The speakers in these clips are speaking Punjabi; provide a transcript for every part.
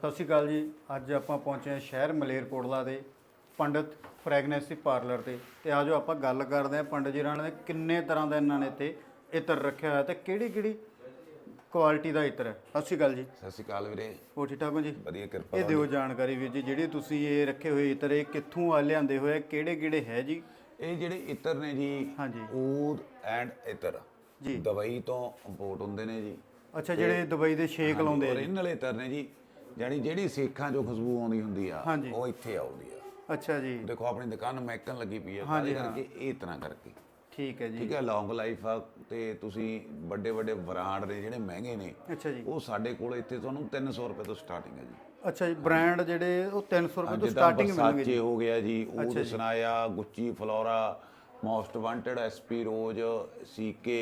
ਸਤਿ ਸ਼੍ਰੀ ਅਕਾਲ ਜੀ। ਅੱਜ ਆਪਾਂ ਪਹੁੰਚੇ ਹਾਂ ਸ਼ਹਿਰ ਮਲੇਰਕੋਟਲਾ ਦੇ ਪੰਡਤ ਫ੍ਰੈਗਨੈਂਸੀ ਪਾਰਲਰ ਤੇ। ਤੇ ਆਜੋ ਆਪਾਂ ਗੱਲ ਕਰਦੇ ਹਾਂ ਪੰਡਤ ਜੀ ਰਾਣੇ ਦੇ ਕਿੰਨੇ ਤਰ੍ਹਾਂ ਦਾ ਇਹਨਾਂ ਨੇ ਇੱਥੇ ਇਤਰ ਰੱਖਿਆ ਹੋਇਆ ਤੇ ਕਿਹੜੀ ਕਿਹੜੀ ਕੁਆਲਿਟੀ ਦਾ ਇਤਰ ਹੈ। ਸਤਿ ਸ਼੍ਰੀ ਅਕਾਲ ਜੀ। ਸਤਿ ਸ਼੍ਰੀ ਅਕਾਲ ਵੀਰੇ। ਹੋ ਠੀਕ ਠਾਕ ਹੋ ਜੀ? ਵਧੀਆ ਕਿਰਪਾ ਇਹ ਦਿਓ ਜਾਣਕਾਰੀ ਵੀਰ ਜੀ ਜਿਹੜੀ ਤੁਸੀਂ ਇਹ ਰੱਖੇ ਹੋਏ ਇਤਰ ਇਹ ਕਿੱਥੋਂ ਆ ਲਿਆਂਦੇ ਹੋਏ ਕਿਹੜੇ ਕਿਹੜੇ ਹੈ ਜੀ? ਇਹ ਜਿਹੜੇ ਇਤਰ ਨੇ ਜੀ ਹਾਂਜੀ। ਊਦ ਐਂਡ ਇਤਰ। ਜੀ। ਦਵਾਈ ਤੋਂ ਇੰਪੋਰਟ ਹੁੰਦੇ ਨੇ ਜੀ। ਅੱਛਾ ਜਿਹੜੇ ਦੁਬਈ ਦੇ ਸ਼ੇਕ ਲਾਉਂਦੇ ਆ ਓਰੀਜਨਲ ਇਤਰ ਨੇ ਜੀ ਜਾਨੀ ਜਿਹੜੀ ਸੇਖਾਂ ਚੋਂ ਖੁਸ਼ਬੂ ਆਉਂਦੀ ਹੁੰਦੀ ਆ ਹਾਂਜੀ। ਉਹ ਇੱਥੇ ਆਉਂਦੀ ਆ। ਅੱਛਾ ਜੀ। ਦੇਖੋ ਆਪਣੀ ਦੁਕਾਨ ਮੈਕਨ ਲੱਗੀ ਪਈ ਆ ਹਾਂਜੀ, ਕਾਹਦੇ ਕਰਕੇ ਇਹ ਤਰ੍ਹਾਂ ਕਰਕੇ। ਠੀਕ ਹੈ ਜੀ। ਠੀਕ ਹੈ ਲੌਂਗ ਲਾਈਫ ਆ ਤੇ ਤੁਸੀਂ ਵੱਡੇ ਵੱਡੇ ਬ੍ਰਾਂਡ ਨੇ ਜਿਹੜੇ ਮਹਿੰਗੇ ਨੇ ਅੱਛਾ ਜੀ। ਉਹ ਸਾਡੇ ਕੋਲ ਇੱਥੇ ਤੁਹਾਨੂੰ 300 ਰੁਪਏ ਤੋਂ ਸਟਾਰਟਿੰਗ ਹੈ ਜੀ। ਅੱਛਾ ਜੀ ਬ੍ਰਾਂਡ ਜਿਹੜੇ ਉਹ 300 ਰੁਪਏ ਤੋਂ ਜਿੱਦਾਂ ਸਟਾਰਟਿੰਗ ਮਿਲਣਗੇ ਜੀ। ਹੋ ਗਿਆ ਜੀ ਉਹ ਸੁਨਾਇਆ Gucci Flora most wanted SP rose CK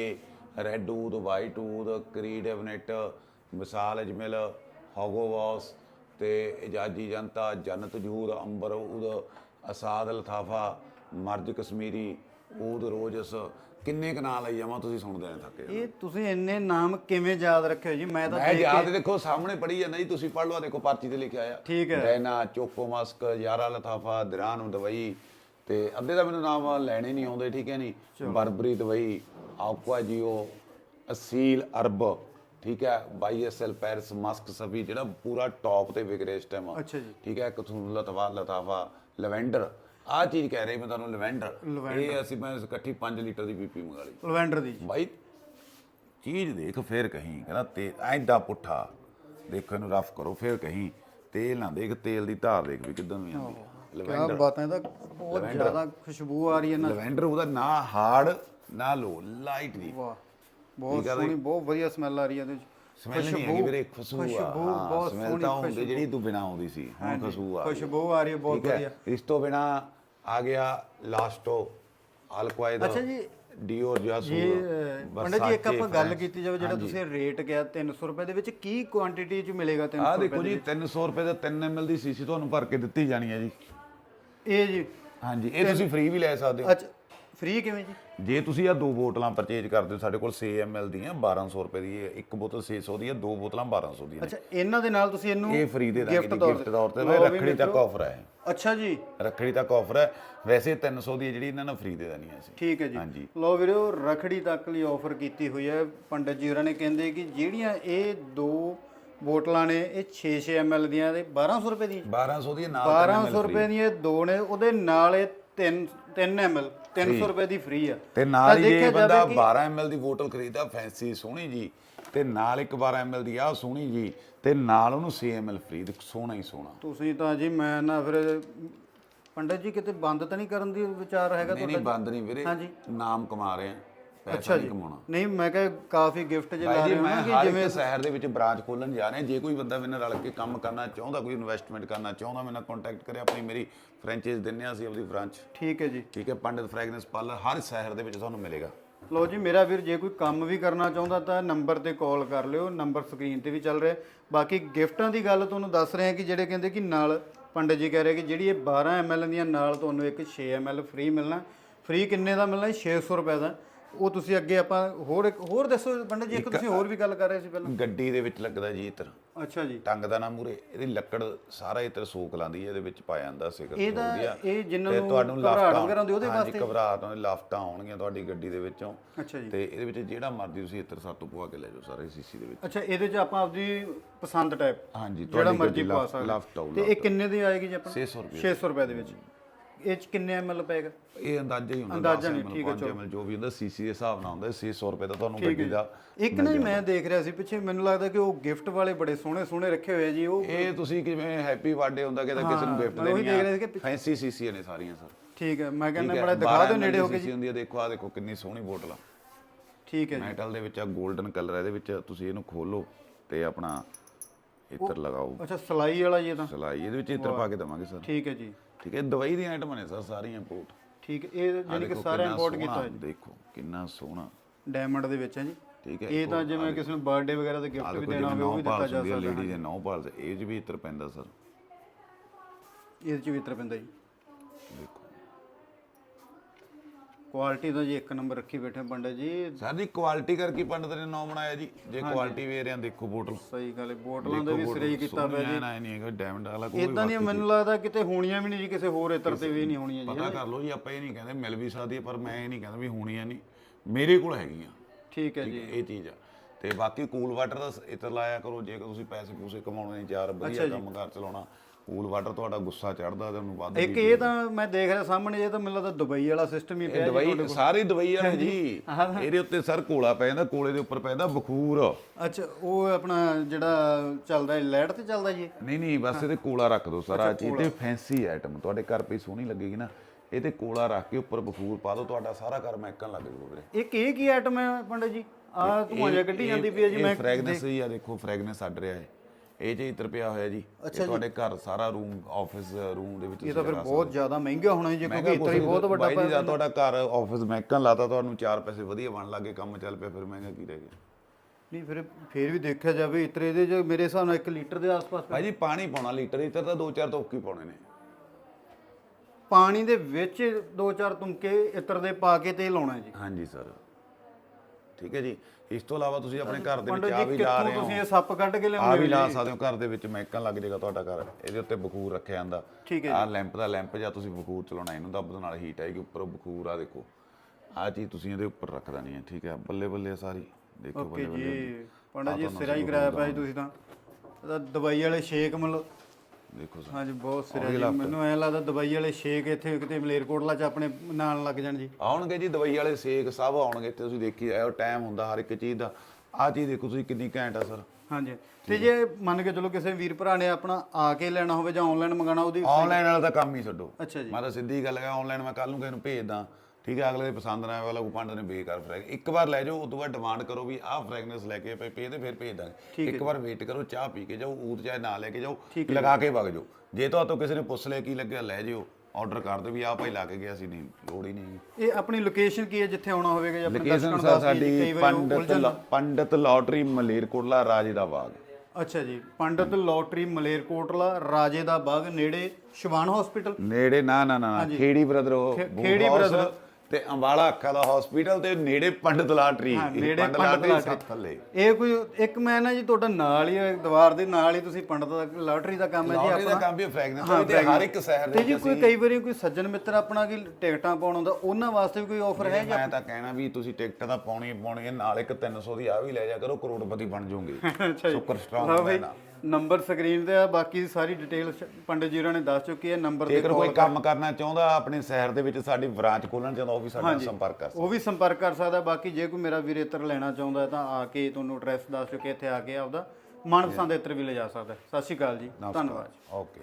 red ਊਦ white ਊਦ Creed ਐਵਨੇਟ ਮਿਸਾਲ ਅਜਮਲ ਹੌਗੋਵਾਸ ਤੇ ਇਜਾਜੀ ਜਨਤਾ ਜਨਤ ਜਹੂਰ ਅੰਬਰ ਊਦ ਅਸਾਦ ਲਥਾਫਾ ਮਰਜ ਕਸ਼ਮੀਰੀ ਊਦ ਰੋਜਸ। ਕਿੰਨੇ ਕੁ ਨਾਂ ਲਈ ਜਾਵਾਂ ਤੁਸੀਂ ਸੁਣਦੇ ਨੇ ਥੱਕੇ ਇਹ ਤੁਸੀਂ ਇੰਨੇ ਨਾਮ ਕਿਵੇਂ ਯਾਦ ਰੱਖੇ ਹੋ ਜੀ? ਮੈਂ ਤਾਂ ਮੈਂ ਯਾਦ ਦੇਖੋ ਸਾਹਮਣੇ ਪੜੀ ਜਾਂਦਾ ਜੀ ਤੁਸੀਂ ਪੜ੍ਹ ਲਓ ਦੇਖੋ ਪਰਚੀ ਤੇ ਲਿਖਿਆ ਆ। ਠੀਕ ਹੈ। ਡੈਨਾ ਚੋਕੋ ਮਸਕ ਯਾਰਾ ਲਥਾਫਾ ਦਰਾਨ ਦਵਾਈ ਤੇ ਅੱਧੇ ਦਾ ਮੈਨੂੰ ਨਾਮ ਲੈਣੇ ਨਹੀਂ ਆਉਂਦੇ ਠੀਕ ਹੈ ਨਹੀਂ ਬਰਬਰੀ ਦਵਾਈ ਆਕਵਾ ਜੀਓ ਅਸੀਲ ਅਰਬ। ਠੀਕ ਹੈ ਬਾਈਐਸਐਲ ਪੈਰਿਸ ਮਸਕ ਸਭੀ ਜਿਹੜਾ ਪੂਰਾ ਟੌਪ ਤੇ ਵਿਕ ਰਿਹਾ ਇਸ ਟਾਈਮ ਅੱਛਾ ਜੀ। ਠੀਕ ਹੈ ਕਥੂਨ ਲਤਵਾ ਲਤਾਫਾ ਲਵੈਂਡਰ। ਆਹ ਚੀਜ਼ ਕਹਿ ਰਹੀ ਮੈਂ ਤੁਹਾਨੂੰ ਲਵੈਂਡਰ। ਇਹ ਅਸੀਂ ਮੈਂ ਇਕੱਠੀ 5 ਲੀਟਰ ਦੀ ਪੀਪੀ ਮੰਗਾ ਲਈ। ਲਵੈਂਡਰ ਦੀ। ਬਾਈ ਚੀਜ਼ ਦੇਖ ਫੇਰ ਕਹੀਂ ਕਹਿੰਦਾ ਤੇ ਐਡਾ ਪੁੱਠਾ। ਦੇਖੋ ਇਹਨੂੰ ਰਫ ਕਰੋ ਫੇਰ ਕਹੀਂ ਤੇਲ ਨਾ ਦੇਖ ਤੇਲ ਦੀ ਧਾਰ ਦੇਖ ਵੀ ਕਿਦਾਂ ਨੂੰ ਆਉਂਦੀ ਹੈ। ਕਿਆ ਬਾਤਾਂ ਇਹਦਾ ਬਹੁਤ ਜ਼ਿਆਦਾ ਖੁਸ਼ਬੂ ਆ ਰਹੀ ਹੈ ਨਾ। ਲਵੈਂਡਰ ਉਹਦਾ ਨਾ ਹਾਰਡ ਨਾ ਲੋ ਲਾਈਟ ਦੀ ਵਾਹ। ਬਹੁਤ ਸੋਹਣੀ ਬਹੁਤ ਵਧੀਆ ਸਮੈਲ ਆ ਰਹੀ ਹੈ ਇਹਦੇ ਵਿੱਚ। ਸਮੈਲ ਨਹੀਂ ਹੈਗੀ ਵੀਰੇ ਖੁਸ਼ਬੂ ਆ। ਖੁਸ਼ਬੂ ਬਹੁਤ ਸਮੈਲ ਸੋਹਣੀ ਤਾਂ ਹੁੰਦੀ ਜਿਹੜੀ ਤੂੰ ਬਿਨਾ ਆਉਂਦੀ ਸੀ ਹੁਣ ਖੁਸ਼ਬੂ ਆ। ਖੁਸ਼ਬੂ ਆ ਰਹੀ ਹੈ ਬਹੁਤ ਵਧੀਆ। ਇਸ ਤੋਂ ਬਿਨਾ ਆ ਗਿਆ ਲਾਸਟੋ ਆਲਕਵਾਇਦ ਅੱਛਾ ਜੀ, ਡੀਓ ਜਾਸੂ ਜੀ ਅਹ, ਪੰਡਤ ਜੀ ਇੱਕ ਆਪਾਂ ਗੱਲ ਕੀਤੀ ਜਾਵੇ ਜਿਹੜਾ ਤੁਸੀਂ ਰੇਟ ਕਿਹਾ 300 ਰੁਪਏ ਦੇ ਵਿੱਚ ਕੀ ਕੁਆਂਟੀਟੀ ਚ ਮਿਲੇਗਾ 300 ਆ ਰੁਪਏ ਦੇਖੋ ਜੀ 300 ਰੁਪਏ ਦਾ 3 ml ਦੀ ਸੀਸੀ ਤੁਹਾਨੂੰ ਭਰ ਕੇ ਦਿੱਤੀ ਜਾਣੀ ਹੈ ਜੀ। ਇਹ ਜੀ। ਹਾਂਜੀ ਇਹ ਤੁਸੀਂ ਫ੍ਰੀ ਵੀ ਲੈ ਸਕਦੇ ਹੋ। ਅੱਛਾ ਫ੍ਰੀ ਕਿਵੇਂ ਜੀ? ਜੇ ਤੁਸੀਂ ਆ ਦੋ ਬੋਤਲਾਂ ਪਰਚੇਜ ਕਰਦੇ ਹੋ ਸਾਡੇ ਕੋਲ 6 ml ਦੀਆਂ 1200 ਰੁਪਏ ਦੀ ਹੈ ਇੱਕ ਬੋਤਲ 600 ਦੀ ਹੈ ਦੋ ਬੋਤਲਾਂ 1200 ਦੀਆਂ ਨੇ ਅੱਛਾ ਇਹਨਾਂ ਦੇ ਨਾਲ ਤੁਸੀਂ ਇਹਨੂੰ ਇਹ ਫ੍ਰੀ ਦੇ ਦਾਂਗੇ ਜੀ ਗਿਫਟ। ਤੌਰ ਤੇ ਲਓ ਵੀ ਰੱਖੜੀ ਤੱਕ ਮਿੱਤਰੋ। ਆਫਰ ਹੈ। ਅੱਛਾ ਜੀ। ਰੱਖੜੀ ਤੱਕ ਆਫਰ ਹੈ। ਵੈਸੇ 300 ਦੀ ਹੈ ਜਿਹੜੀ ਇਹਨਾਂ ਨੇ ਫ੍ਰੀ ਦੇ ਦੇਣੀ ਹੈ ਅਸੀਂ। ਠੀਕ ਹੈ ਜੀ। ਹਾਂਜੀ। ਲੋ ਵੀਰੋ ਰਖੜੀ ਤੱਕ ਲਈ ਆਫਰ ਕੀਤੀ ਹੋਈ ਹੈ। ਪੰਡਤ ਜੀ ਹੋਰਾਂ ਨੇ ਕਹਿੰਦੇ ਕਿ ਜਿਹੜੀਆਂ ਇਹ ਦੋ ਬੋਤਲਾਂ ਨੇ ਇਹ 6-6 ml ਦੀਆਂ ਤੇ 1200 ਰੁਪਏ ਦੀਆਂ 1200 ਦੀ ਹੈ, ਨਾਲ 3 ml 1200 ਰੁਪਏ ਦੀਆਂ ਇਹ ਦੋ ਨੇ ਉਹਦੇ ਨਾਲ ਇਹ 3 3 ml 300 ਰੁਪਏ ਦੀ ਫ੍ਰੀ ਆ। ਤੇ ਨਾਲ ਹੀ ਦੇਖਿਆ ਬੰਦਾ ਜਾਵੇ ਕਿ- 12 ml ਦੀ ਬੋਤਲ ਖਰੀਦਦਾ ਫੈਂਸੀ ਸੋਹਣੀ ਜੀ। ਤੇ ਨਾਲ ਇੱਕ 12 ml ਦੀ ਆਹ ਸੋਹਣੀ ਜੀ। ਤੇ ਨਾਲ ਉਹਨੂੰ 6 ml ਫ੍ਰੀ ਤੇ ਸੋਹਣਾ ਹੀ ਸੋਹਣਾ। ਤੁਸੀਂ ਤਾਂ ਜੀ ਮੈਂ ਨਾ ਫਿਰ ਪੰਡਤ ਜੀ ਕਿਤੇ ਬੰਦ ਤਾਂ ਨਹੀਂ ਕਰਨ ਦੀ ਵਿਚਾਰ ਹੈਗਾ ਨਹੀਂ ਨਹੀਂ ਬੰਦ ਨਹੀਂ ਵੀਰੇ। ਹਾਂਜੀ। ਨਾਮ ਕਮਾ ਰਹੇ ਆ। ਅੱਛਾ ਜੀ। ਕਮਾਉਣਾ। ਨਹੀਂ ਮੈਂ ਕਿਹਾ ਕਾਫੀ ਗਿਫਟ ਜੇ ਲਾ ਭਾਈ ਰਹੇ ਜੀ ਹੋ ਮੈਂ ਕਿ ਹਰ ਜਿਵੇਂ ਇੱਕ ਸ਼ਹਿਰ ਦੇ ਵਿੱਚ ਬ੍ਰਾਂਚ ਖੋਲਣ ਜਾ ਰਿਹਾ। ਜੇ ਕੋਈ ਬੰਦਾ ਮੇਰੇ ਨਾਲ ਰਲ ਕੇ ਕੰਮ ਕਰਨਾ ਚਾਹੁੰਦਾ ਕੋਈ ਇਨਵੈਸਟਮੈਂਟ ਕਰਨਾ ਚਾਹੁੰਦਾ ਮੇਰੇ ਨਾਲ ਕੰਟੈਕਟ ਕਰੇ ਆਪਣੀ ਮੇਰੀ ਫਰੈਂਚਾਈਜ਼ ਦਿੰਨੇ ਆ ਅਸੀਂ ਆਪਣੀ ਬ੍ਰਾਂਚ ਠੀਕ ਹੈ ਜੀ। ਠੀਕ ਹੈ ਪੰਡਿਤ ਫ੍ਰੈਗਨੈਂਸ ਪਾਰਲਰ ਹਰ ਸ਼ਹਿਰ ਦੇ ਵਿੱਚ ਤੁਹਾਨੂੰ ਮਿਲੇਗਾ। ਲੋ ਜੀ ਮੇਰਾ ਵੀਰ ਜੇ ਕੋਈ ਕੰਮ ਵੀ ਕਰਨਾ ਚਾਹੁੰਦਾ ਤਾਂ ਨੰਬਰ ਤੇ ਕਾਲ ਕਰ ਲਿਓ ਨੰਬਰ ਸਕਰੀਨ ਤੇ ਵੀ ਚੱਲ ਰਿਹਾ। ਬਾਕੀ ਗਿਫਟਾਂ ਦੀ ਗੱਲ ਤੁਹਾਨੂੰ ਦੱਸ ਰਹੇ ਹਾਂ ਕਿ ਜਿਹੜੇ ਕਹਿੰਦੇ ਕਿ ਨਾਲ ਪੰਡਤ ਜੀ ਕਹਿ ਰਹੇ ਕਿ ਜਿਹੜੀ ਇਹ 12 ml ਦੀਆਂ ਨਾਲ ਤੁਹਾਨੂੰ ਇੱਕ 6 ml ਫ੍ਰੀ ਮਿਲਣਾ। ਫ੍ਰੀ ਕਿੰਨੇ ਦਾ ਮਿਲਣਾ 600 ਰੁਪਏ ਦਾ। ਉਹ ਤੁਸੀਂ ਅੱਗੇ ਆਪਾਂ ਹੋਰ ਇੱਕ ਹੋਰ ਦੱਸੋ ਪੰਡਤ ਜੀ ਇੱਕ ਤੁਸੀਂ ਹੋਰ ਵੀ ਗੱਲ ਕਰ ਰਹੇ ਸੀ ਪਹਿਲਾਂ। ਗੱਡੀ ਦੇ ਵਿੱਚ ਲੱਗਦਾ ਜੀ ਇਤਰ। ਅੱਛਾ ਜੀ। ਟੰਗ ਦਾ ਨਾ ਮੂਰੇ ਇਹਦੀ ਲੱਕੜ ਸਾਰਾ ਇਤਰ ਸੋਕ ਲਾਂਦੀ ਹੈ ਇਹਦੇ ਵਿੱਚ ਪਾਇਆ ਜਾਂਦਾ ਸਿਗਰ ਇਹਦਾ ਇਹ ਜਿਨ੍ਹਾਂ ਤੇ ਨੂੰ ਤੁਹਾਨੂੰ ਲਾਫਟਾਂ ਵਗੈਰਾ ਹੁੰਦੀ ਉਹਦੇ ਵਾਸਤੇ? ਘਬਰਾਹਟ ਆਉਂਦੀ ਲਾਫਟਾਂ ਆਉਣਗੀਆਂ ਤੁਹਾਡੀ ਗੱਡੀ ਦੇ ਵਿੱਚੋਂ। ਅੱਛਾ ਜੀ। ਤੇ ਇਹਦੇ ਵਿੱਚ ਜਿਹੜਾ ਮਰਜ਼ੀ ਤੁਸੀਂ ਇਤਰ ਸਾਤੋਂ ਪਵਾ ਕੇ ਲੈ ਜਾਓ ਸਾਰੇ ਸੀਸੀ ਦੇ ਵਿੱਚ। ਅੱਛਾ ਇਹਦੇ ਚ ਆਪਾਂ ਆਪਦੀ ਪਸੰਦ ਟਾਈਪ ਹਾਂਜੀ ਜਿਹੜਾ ਮਰਜ਼ੀ ਪਾ ਲਾਫਟ- ਸਕਦੇ। ਲਾਫਟ ਤੇ ਇਹ ਕਿੰਨੇ ਦੀ ਆਏਗੀ ਜੀ ਆਪਾਂ? 600 ਰੁਪਏ 600 ਰੁਪਏ ਦੇ ਵਿੱਚ। ਇਹ ਚ ਕਿੰਨੇ ml ਪਏਗਾ ਇਹ ਅੰਦਾਜ਼ਾ ਹੀ ਹੁੰਦਾ ਅੰਦਾਜ਼ਾ 10 ਨਹੀਂ, ਠੀਕ ਹੈ, 5 ml ਜੋ ਵੀ ਹੁੰਦਾ ਸੀਸੀ ਦੇ ਹਿਸਾਬ ਨਾਲ ਹੁੰਦਾ 600 ਰੁਪਏ ਦਾ ਤੁਹਾਨੂੰ ਗੱਡੀ ਦਾ ਇੱਕ ਨਾ ਮੈਂ ਦੇਖ ਰਿਹਾ ਸੀ ਪਿੱਛੇ ਮੈਨੂੰ ਲੱਗਦਾ ਕਿ ਉਹ ਗਿਫਟ ਵਾਲੇ ਬੜੇ ਸੋਹਣੇ ਸੋਹਣੇ ਰੱਖੇ ਹੋਏ ਆ ਜੀ ਉਹ ਇਹ ਤੁਸੀਂ ਕਿਵੇਂ ਹੈਪੀ ਬਰਥਡੇ ਹੁੰਦਾ ਕਿ ਕਿਸੇ ਨੂੰ ਗਿਫਟ ਦੇਣੀ ਆ? ਸੀ ਫੈਂਸੀ ਸੀਸੀ ਨੇ ਸਾਰੀਆਂ ਸਰ। ਠੀਕ ਹੈ ਮੈਂ ਕਹਿੰਦਾ ਬੜਾ ਦਿਖਾ 12 ਦਿਓ ਨੇੜੇ ਹੋ ਕੇ ਜੀ। ਹੁੰਦੀ ਹੈ ਦੇਖੋ ਆ ਦੇਖੋ ਕਿੰਨੀ ਸੋਹਣੀ ਬੋਤਲ ਆ। ਠੀਕ ਹੈ ਮੈਟਲ ਦੇ ਵਿੱਚ ਆ 골ਡਨ ਕਲਰ ਇਹਦੇ ਵਿੱਚ ਤੁਸੀਂ ਇਹਨੂੰ ਖੋਲੋ ਤੇ ਆਪਣਾ ਇਤਰ ਲਗਾਓ। ਅੱਛਾ ਸਲਾਈ ਵਾਲਾ ਜੀ ਇਹ ਤਾਂ? ਸਲਾਈ ਇਹਦੇ ਵਿੱਚ ਇਤਰ ਪਾ ਕੇ ਦਵਾਂਗੇ ਸਰ। ਠੀਕ ਹੈ ਜੀ। ਠੀਕ ਹੈ ਦਵਾਈ ਦੀਆਂ ਆਈਟਮਾਂ ਨੇ ਸਰ ਸਾਰੀਆਂ ਇੰਪੋਰਟ ਠੀਕ ਹੈ ਇਹ ਯਾਨੀ ਕਿ ਸਾਰਾ ਇੰਪੋਰਟ ਕੀਤਾ ਹੋਇਆ ਜੀ। ਦੇਖੋ ਕਿੰਨਾ ਸੋਹਣਾ। ਡਾਇਮੰਡ ਦੇ ਵਿੱਚ ਹੈ ਜੀ। ਠੀਕ ਹੈ ਇਹ ਤਾਂ ਜਿਵੇਂ ਕਿਸੇ ਨੂੰ ਬਰਥਡੇ ਵਗੈਰਾ ਤੇ ਗਿਫਟ ਵੀ ਦੇਣਾ ਹੋਵੇ ਉਹ ਵੀ ਦਿੱਤਾ ਜਾ ਸਕਦਾ ਲੇਡੀ ਦੇ ਨੌ ਪਾਲ ਇਹ 'ਚ ਵੀ ਇਤਰ ਪੈਂਦਾ ਸਰ। ਇਹਦੇ ਚ ਵੀ ਇਤਰ ਪੈਂਦਾ ਜੀ। ਦੇਖੋ। ਕੁਆਲਿਟੀ ਤਾਂ ਜੀ ਇੱਕ ਨੰਬਰ ਰੱਖੀ ਬੈਠੇ ਪੰਡਤ ਜੀ। ਸਰ ਜੀ ਕੁਆਲਿਟੀ ਕਰਕੇ ਪੰਡਤ ਨੇ ਨਾਮ ਬਣਾਇਆ ਜੀ। ਜੇ ਕੁਆਲਿਟੀ ਵੇਖ ਰਹੇ ਆ ਦੇਖੋ ਬੋਟਲ। ਸਹੀ ਗੱਲ ਹੈ ਬੋਟਲਾਂ ਦਾ ਵੀ ਸਿਰੇ ਕੀਤਾ ਪਿਆ ਜੀ। ਨਾ ਨਹੀਂ ਹੈਗਾ ਡਾਇਮੰਡ ਵਾਲਾ ਕੋਈ ਇਦਾਂ ਨਹੀਂ ਮੈਨੂੰ ਲੱਗਦਾ ਕਿਤੇ ਹੋਣੀਆਂ ਵੀ ਨਹੀਂ ਜੀ ਕਿਸੇ ਹੋਰ ਇਤਰ ਤੇ ਵੀ ਨਹੀਂ ਹੋਣੀਆਂ ਜੀ ਪਤਾ ਕਰ ਲਓ ਜੀ ਆਪਾਂ ਇਹ ਨਹੀਂ ਕਹਿੰਦੇ ਮਿਲ ਵੀ ਸਕਦੀ ਹੈ ਪਰ ਮੈਂ ਇਹ ਨਹੀਂ ਕਹਿੰਦਾ ਵੀ ਹੋਣੀਆਂ ਨਹੀਂ। ਮੇਰੇ ਕੋਲ ਹੈਗੀਆਂ। ਠੀਕ ਹੈ ਜੀ। ਇਹ ਚੀਜ਼ ਆ। ਤੇ ਬਾਕੀ ਕੂਲ ਵਾਟਰ ਦਾ ਇਤਰ ਲਾਇਆ ਕਰੋ ਜੇ ਤੁਸੀਂ ਪੈਸੇ ਪੂਸੇ ਕਮਾਉਣੇ ਨੇ ਚਾਰ ਵਧੀਆ ਕੰਮ ਕਾਰ ਚਲਾਉਣਾ ਕੂਲ ਵਾਟਰ ਤੁਹਾਡਾ ਗੁੱਸਾ ਚੜਦਾ ਤੁਹਾਨੂੰ ਵੱਧ ਇੱਕ ਇਹ ਤਾਂ ਮੈਂ ਦੇਖ ਰਿਹਾ ਸਾਹਮਣੇ ਇਹ ਤਾਂ ਮੈਨੂੰ ਲੱਗਦਾ ਦੁਬਈ ਵਾਲਾ ਸਿਸਟਮ ਹੀ ਪਿਆ ਜੀ ਦਵਾਈ ਸਾਰੀ ਦਵਾਈ ਵਾਲੇ ਜੀ। ਇਹਦੇ ਉੱਤੇ ਸਰ ਕੋਲਾ ਪੈ ਜਾਂਦਾ ਕੋਲੇ ਦੇ ਉੱਪਰ ਪੈਂਦਾ ਬਖੂਰ। ਅੱਛਾ ਉਹ ਆਪਣਾ ਜਿਹੜਾ ਚੱਲਦਾ ਹੈ ਲਾਈਟ ਤੇ ਚੱਲਦਾ ਜੀ? ਨਹੀਂ ਨਹੀਂ ਬਸ ਇਹਦੇ ਕੋਲਾ ਰੱਖ ਦਿਓ ਸਾਰਾ। ਚੀਜ਼ ਤੇ ਫੈਂਸੀ ਆਈਟਮ ਤੁਹਾਡੇ ਘਰ ਪਈ ਸੋਹਣੀ ਲੱਗੇਗੀ ਨਾ। ਇਹ ਤੇ ਕੋਲਾ ਰੱਖ ਕੇ ਉੱਪਰ ਬਖੂਰ ਪਾ ਦਿਓ ਤੁਹਾਡਾ ਸਾਰਾ ਘਰ ਮਹਿਕਣ ਲੱਗ ਜਾਊਗਾ ਵੀਰੇ। ਇੱਕ ਇਹ ਕੀ ਆਈਟਮ ਹੈ ਪੰਡਤ ਜੀ? ਆ ਧੂਆਂ ਜਿਹਾ ਕੱਢੀ ਜਾਂਦੀ ਪਈ ਹੈ ਜੀ ਮੈਂ ਫ੍ਰੈਗਨੈਂਸ ਹੀ ਆ ਦੇਖੋ ਫ੍ਰੈਗਨੈਂਸ ਅੱਡ ਰਿਹਾ ਹੈ। ਇਹ ਚ ਇਤਰ ਪਿਆ ਹੋਇਆ ਜੀ। ਇਹ ਤੁਹਾਡੇ ਘਰ ਸਾਰਾ ਰੂਮ ਆਫਿਸ ਰੂਮ ਦੇ ਵਿੱਚ ਇਹ ਤਾਂ ਫਿਰ ਬਹੁਤ ਜ਼ਿਆਦਾ ਮਹਿੰਗਾ ਹੋਣਾ ਜੀ ਕਿਉਂਕਿ ਇਤਰ ਹੀ ਬਹੁਤ ਵੱਡਾ ਬਾਈ ਜੀ ਜਦ ਤੁਹਾਡਾ ਘਰ ਆਫਿਸ ਮਹਿਕਣ ਲਾਤਾ ਤੁਹਾਨੂੰ ਚਾਰ ਪੈਸੇ ਵਧੀਆ ਬਣ ਲੱਗੇ ਕੰਮ ਚੱਲ ਪਿਆ ਫਿਰ ਮਹਿੰਗਾ ਕੀ ਰਹਿ ਗਿਆ? ਨਹੀਂ ਫਿਰ ਫਿਰ ਵੀ ਦੇਖਿਆ ਜਾਵੇ ਇਤਰ ਇਹਦੇ ਚ ਮੇਰੇ ਹਿਸਾਬ ਨਾਲ 1 ਲੀਟਰ ਦੇ ਆਸ-ਪਾਸ ਭਾਈ ਜੀ ਪਾਣੀ ਪਾਉਣਾ ਲੀਟਰ ਇਤਰ ਤਾਂ ਦੋ ਚਾਰ ਧੋਕੀ ਪਾਉਣੇ ਨੇ। ਪਾਣੀ ਦੇ ਵਿੱਚ ਦੋ ਚਾਰ ਤੁਮਕੇ ਇਤਰ ਦੇ ਪਾ ਕੇ ਤੇ ਲਾਉਣਾ ਜੀ। ਹਾਂਜੀ ਸਰ। ਠੀਕ ਹੈ ਜੀ। ਇਸ ਤੋਂ ਇਲਾਵਾ ਤੁਸੀਂ ਆਪਣੇ ਘਰ ਦੇ ਵਿੱਚ ਆ ਵੀ ਲਾ ਰਹੇ ਤੁਸੀਂ ਹੋ ਇਹ ਸੱਪ ਕੱਢ ਕੇ ਆ ਲਿਆਉਂਦੇ ਵੀ ਹੋ ਲਾ? ਸਕਦੇ ਹੋ ਘਰ ਦੇ ਵਿੱਚ ਮਹਿਕਣ ਲੱਗ ਜਾਏਗਾ ਤੁਹਾਡਾ ਘਰ। ਇਹਦੇ ਉੱਤੇ ਬਖੂਰ ਰੱਖਿਆ ਜਾਂਦਾ। ਆ ਲੈਂਪ ਦਾ ਲੈਂਪ ਜਾਂ ਤੁਸੀਂ ਬਖੂਰ ਚਲਾਉਣਾ ਇਹਨੂੰ ਦੱਬ ਦੇ ਨਾਲ ਹੀਟ ਆਏਗੀ ਉੱਪਰ ਬਖੂਰ ਆ ਦੇਖੋ। ਆ ਚੀਜ਼ ਤੁਸੀਂ ਇਹਦੇ ਉੱਪਰ ਰੱਖ ਦੇਣੀ ਹੈ ਠੀਕ ਹੈ। ਬੱਲੇ ਬੱਲੇ ਆ ਸਾਰੀ। ਦੇਖੋ ਓਕੇ ਬੱਲੇ ਬੱਲੇ ਜੀ। ਪੰਡਤ ਜੀ ਸਿਰਾ ਹੀ ਕਰਾਇਆ ਪਿਆ ਜੀ ਤੁਸੀਂ ਤਾਂ। ਇਹਦਾ ਦਵਾਈ ਵਾਲੇ ਸ਼ੇਕ ਮਤਲਬ ਦੇਖੋ ਸਰ। ਹਾਂਜੀ ਬਹੁਤ ਸਿਰਾ ਜੀ। ਮੈਨੂੰ ਐਂ ਲੱਗਦਾ ਦਵਾਈ ਵਾਲੇ ਸ਼ੇਕ ਇੱਥੇ ਕਿਤੇ ਮਲੇਰਕੋਟਲਾ ਚ ਆਪਣੇ ਨਾਲ ਲੱਗ ਜਾਣ ਜੀ। ਆਉਣਗੇ ਜੀ ਦਵਾਈ ਵਾਲੇ ਸੇਕ ਸਭ ਆਉਣਗੇ ਤੇ ਤੁਸੀਂ ਦੇਖੀ ਆਇਓ ਟਾਈਮ ਹੁੰਦਾ ਹਰ ਇੱਕ ਚੀਜ਼ ਦਾ। ਆ ਚੀਜ਼ ਦੇਖੋ ਤੁਸੀਂ ਕਿੰਨੀ ਘੈਂਟ ਆ ਸਰ। ਹਾਂਜੀ। ਤੇ ਜੇ ਮੰਨ ਕੇ ਚਲੋ ਕਿਸੇ ਵੀਰ ਭਰਾ ਨੇ ਆਪਣਾ ਆ ਕੇ ਲੈਣਾ ਹੋਵੇ ਜਾਂ ਆਨਲਾਈਨ ਮੰਗਾਣਾ ਉਹਦੀ ਆਨਲਾਈਨ ਵਾਲਾ ਤਾਂ ਕੰਮ ਹੀ ਛੱਡੋ। ਅੱਛਾ ਜੀ। ਮੈਂ ਤਾਂ ਸਿੱਧੀ ਗੱਲ ਹੈ ਆਨਲਾਈਨ ਮੈਂ ਕੱਲ ਨੂੰ ਕਿਸੇ ਨੂੰ ਭੇਜਦਾ। ਠੀਕ ਹੈ ਅਗਲੇ ਦੇ ਪਸੰਦ ਨਾ ਆਵੇ ਵਾਲਾ ਕੋ ਪੰਡ ਨੇ ਬੇਕਾਰ ਫਰੈਗ ਇੱਕ ਵਾਰ ਲੈ ਜਾਓ ਉਸ ਤੋਂ ਬਾਅਦ ਡਿਮਾਂਡ ਕਰੋ ਵੀ ਆਹ ਫ੍ਰੈਗਨੈਂਸ ਲੈ ਕੇ ਪਏ ਪਏ ਤੇ ਫਿਰ ਭੇਜ ਦਾਂਗੇ। ਇੱਕ ਵਾਰ ਵੇਟ ਕਰੋ ਚਾਹ ਪੀ ਕੇ ਜਾਓ ਊਦ ਚਾਹੇ ਨਾ ਲੈ ਕੇ ਜਾਓ ਲਗਾ ਕੇ ਵਗ ਜਾਓ। ਜੇ ਤੁਹਾਤੋਂ ਕਿਸੇ ਨੇ ਪੁੱਛ ਲਿਆ ਕੀ ਲੱਗਿਆ ਲੈ ਜਿਓ ਆਰਡਰ ਕਰ ਦਿਓ ਵੀ ਆਹ ਭਾਈ ਲਾ ਕੇ ਗਿਆ ਸੀ ਨਹੀਂ ਲੋੜ ਹੀ ਨਹੀਂ ਇਹ ਆਪਣੀ ਲੋਕੇਸ਼ਨ ਕੀ ਹੈ ਜਿੱਥੇ ਆਉਣਾ ਹੋਵੇਗਾ ਜਾਂ ਆਪਣੇ ਲੋਕੇਸ਼ਨ ਸਾਡੀ ਕਈ ਪੰਡਤ ਪੰਡਤ ਲਾਟਰੀ ਮਲੇਰਕੋਟਲਾ ਰਾਜੇ ਦਾ ਬਾਗ ਅੱਛਾ ਜੀ ਪੰਡਤ ਲੋਟਰੀ ਮਲੇਰਕੋਟਲਾ ਰਾਜੇ ਦਾ ਬਾਗ ਨੇੜੇ ਸ਼ਿਵਾਨ ਹਸਪੀਟਲ ਨੇੜੇ ਨਾ ਨਾ ਨਾ ਖੇੜੀ ਬ੍ਰਦਰ ਉਹ ਖੇੜੀ brother। ਤੇ ਅੰਬਾਲਾ ਅੱਖਾਂ ਦਾ ਹਸਪੀਟਲ ਤੇ ਨੇੜੇ ਪੰਡਤ ਲਾਟਰੀ ਨੇੜੇ ਪੰਡਤ ਲਾਟਰੀ ਥੱਲੇ। ਇਹ ਕੋਈ ਇੱਕ ਮੈਂ ਨਾ ਜੀ ਤੁਹਾਡਾ ਨਾਲ ਹੀ ਦੀਵਾਰ ਦੇ ਨਾਲ ਹੀ ਤੁਸੀਂ ਪੰਡਤ ਦਾ ਲਾਟਰੀ ਦਾ ਕੰਮ ਹੈ ਜੀ ਲਾਟਰੀ ਦਾ ਆਪਣਾ। ਕੰਮ ਵੀ ਫ੍ਰੈਗਨੈਂਸ ਤੇ ਹਰ ਇੱਕ ਸ਼ਹਿਰ ਤੇ ਦੇ ਜੀ ਕੋਈ ਕਈ ਵਾਰੀ ਕੋਈ ਸੱਜਣ ਮਿੱਤਰ ਆਪਣਾ ਕੀ ਟਿਕਟਾਂ ਪਾਉਣ ਆਉਂਦਾ ਉਹਨਾਂ ਵਾਸਤੇ ਵੀ ਕੋਈ ਆਫਰ ਹੈ ਮੈਂ ਤਾਂ ਕਹਿਣਾ ਵੀ ਤੁਸੀਂ ਟਿਕਟ ਤਾਂ ਪਾਉਣੀ ਹੀ ਪਾਉਣੀ ਹੈ ਨਾਲ ਇੱਕ 300 ਦੀ ਆ ਵੀ ਲੈ ਜਾ ਕਰੋ ਕਰੋੜਪਤੀ ਬਣ ਜਾਓਗੇ। ਅੱਛਾ ਜੀ। ਸੁਪਰ ਸਟਰੋਂਗ ਲਓ ਬਈ। ਮੈਨ ਨੰਬਰ ਸਕਰੀਨ ਤੇ ਆ ਬਾਕੀ ਸਾਰੀ ਡਿਟੇਲ ਪੰਡਿਤ ਜੀ ਹੋਰਾਂ ਨੇ ਦੱਸ ਚੁੱਕੀ ਹੈ ਨੰਬਰ ਤੇ ਜੇਕਰ ਕੋਈ ਕੰਮ ਕਰਨਾ ਚਾਹੁੰਦਾ ਆਪਣੇ ਸ਼ਹਿਰ ਦੇ ਵਿੱਚ ਸਾਡੀ ਬ੍ਰਾਂਚ ਖੋਲਣ ਚਾਹੁੰਦਾ ਉਹ ਵੀ ਸਾਡੇ ਨਾਲ ਸੰਪਰਕ ਕਰ ਸਕਦਾ। ਉਹ ਵੀ ਸੰਪਰਕ ਕਰ ਸਕਦਾ ਬਾਕੀ ਜੇ ਕੋਈ ਮੇਰਾ ਵੀਰ ਇੱਤਰ ਲੈਣਾ ਚਾਹੁੰਦਾ ਤਾਂ ਆ ਕੇ ਤੁਹਾਨੂੰ ਐਡਰੈਸ ਦੱਸ ਚੁੱਕੇ ਇੱਥੇ ਆ ਕੇ ਆਪਦਾ ਮਨਪਸੰਦ ਇੱਤਰ ਵੀ ਲੈ ਜਾ ਸਕਦਾ। ਸਤਿ ਸ਼੍ਰੀ ਅਕਾਲ ਜੀ ਧੰਨਵਾਦ ਓਕੇ